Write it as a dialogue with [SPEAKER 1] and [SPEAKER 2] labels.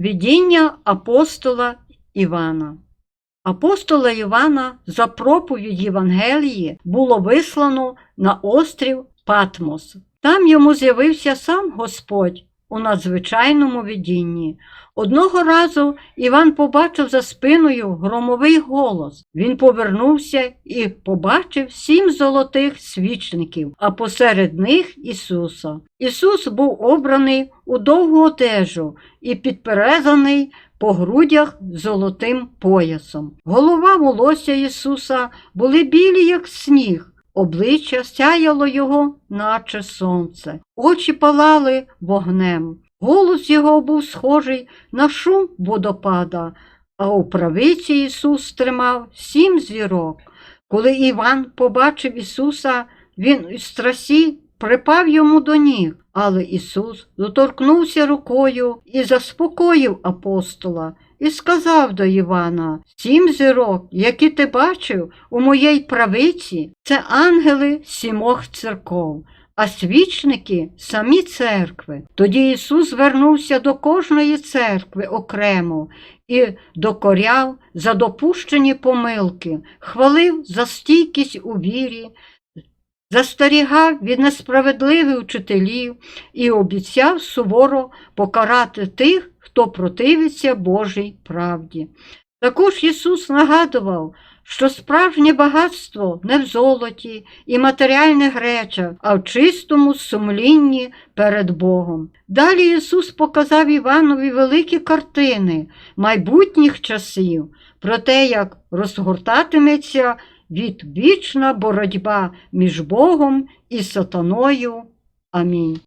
[SPEAKER 1] Видіння апостола Івана. Апостола Івана за проповідь Євангелії було вислано на острів Патмос. Там йому з'явився сам Господь у надзвичайному видінні. Одного разу Іван побачив за спиною громовий голос. Він повернувся і побачив сім золотих свічників, а посеред них Ісуса. Ісус був обраний у довгу одежу і підперезаний по грудях золотим поясом. Голова волосся Ісуса були білі, як сніг. Обличчя сяяло його, наче сонце, очі палали вогнем. Голос його був схожий на шум водопада, а у правиці Ісус тримав сім звірок. Коли Іван побачив Ісуса, він у страсі припав йому до ніг, але Ісус доторкнувся рукою і заспокоїв апостола і сказав до Івана: Сім зірок, які ти бачив у моїй правиці, це ангели сімох церков. А свічники самі церкви. Тоді Ісус звернувся до кожної церкви окремо і докоряв за допущені помилки, хвалив за стійкість у вірі, застерігав від несправедливих учителів і обіцяв суворо покарати тих, хто противиться Божій правді. Також Ісус нагадував, що справжнє багатство не в золоті і матеріальних речах, а в чистому сумлінні перед Богом. Далі Ісус показав Іванові великі картини майбутніх часів про те, як розгортатиметься відвічна боротьба між Богом і сатаною. Амінь.